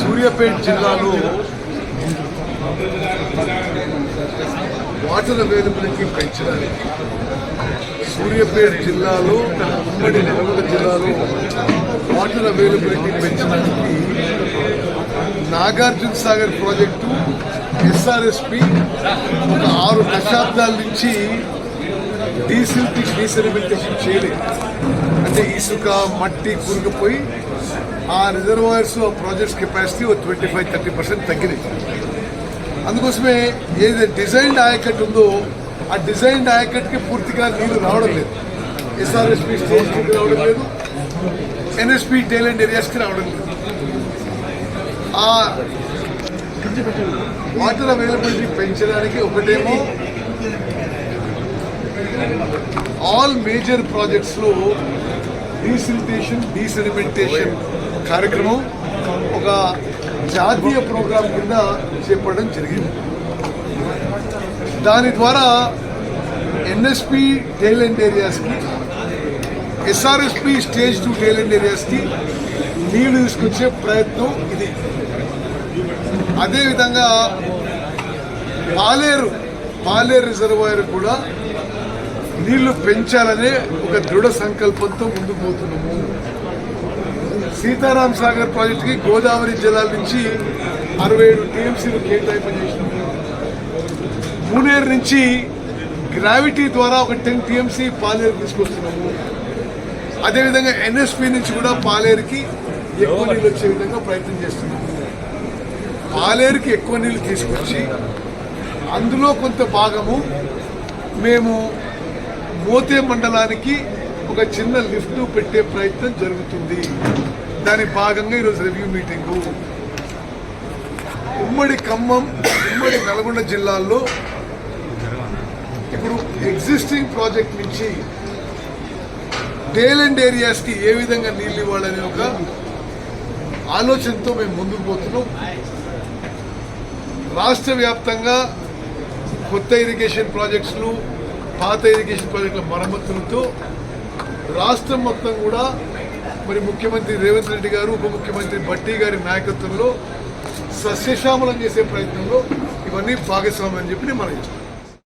సూర్యాపేట జిల్లాలో water availability పెంచడానికి సూర్యాపేట జిల్లాలో ఉమ్మడి నల్గొండ జిల్లాలో వాటర్ అవైలబిలిటీ పెంచడానికి నాగార్జున సాగర్ ప్రాజెక్టు ఎస్ఆర్ఎస్పి ఒక ఆరు దశాబ్దాల నుంచి డీసిల్టీ డీసెలిబిలిటేషన్ చేయలేదు. అంటే ఇసుక మట్టి కూరుకుపోయి ఆ రిజర్వాయర్స్ ప్రాజెక్ట్స్ కెపాసిటీ ఒక ట్వంటీ ఫైవ్ థర్టీ పర్సెంట్ తగ్గినాయి. అందుకోసమే ఏదైతే డిజైన్డ్ ఆయకట్ ఉందో ఆ డిజైన్డ్ ఆయకట్కి పూర్తిగా నీళ్ళు రావడం లేదు. ఎస్ఆర్ఎస్పి రావడం లేదు. ఎన్ఎస్పి టైలెండ్ ఏరియాస్కి రావడం లేదు. ఆ వాటర్ అవైలబిలిటీ పెంచడానికి ఒకటేమో ఆల్ మేజర్ ప్రాజెక్ట్స్లో డీసిలిటేషన్ డీసెడిమెంటేషన్ కార్యక్రమం ఒక జాతీయ ప్రోగ్రాం కింద చేపట్టడం జరిగింది. దాని ద్వారా NSP tail end ఏరియాస్కి SRSP stage two tail end ఏరియాస్కి నీళ్ళు తీసుకొచ్చే ప్రయత్నం ఇది. అదేవిధంగా పాలేరు పాలేరు రిజర్వాయర్ కూడా నీళ్ళు పెంచాలనే ఒక దృఢ సంకల్పంతో ముందుకు పోతున్నాము. సీతారాం సాగర్ ప్రాజెక్టుకి గోదావరి జలాల నుంచి అరవై ఏడు టీఎంసీలు కేటాయింపు చేసినాము మూనేరు నుంచి గ్రావిటీ ద్వారా ఒక టెన్ టీఎంసీ పాలేరు తీసుకొస్తున్నాము. అదేవిధంగా ఎన్ఎస్పి నుంచి కూడా పాలేరుకి ఎక్కువ నీళ్ళు వచ్చే విధంగా ప్రయత్నం చేస్తున్నాము. పాలేరుకి ఎక్కువ నీళ్ళు తీసుకొచ్చి అందులో కొంత భాగము మేము మోతే మండలానికి ఒక చిన్న లిఫ్ట్ పెట్టే ప్రయత్నం జరుగుతుంది. దాని భాగంగా ఈరోజు రివ్యూ మీటింగు. ఉమ్మడి ఖమ్మం ఉమ్మడి నల్గొండ జిల్లాల్లో ఇప్పుడు ఎగ్జిస్టింగ్ ప్రాజెక్ట్ నుంచి టేలెండ్ ఏరియాస్కి ఏ విధంగా నీళ్ళు ఇవ్వాలనే ఒక ఆలోచనతో మేము ముందుకు పోతున్నాం. రాష్ట్ర వ్యాప్తంగా కొత్త ఇరిగేషన్ ప్రాజెక్ట్స్లు పాత ఇరిగేషన్ ప్రాజెక్టుల మరమ్మతులతో రాష్ట్రం మొత్తం కూడా మరి ముఖ్యమంత్రి రేవంత్ రెడ్డి గారు ఉప ముఖ్యమంత్రి భట్టి గారి నాయకత్వంలో సస్యశ్యామలం చేసే ప్రయత్నంలో ఇవన్నీ భాగస్వామ్యం అని చెప్పి నేను మనం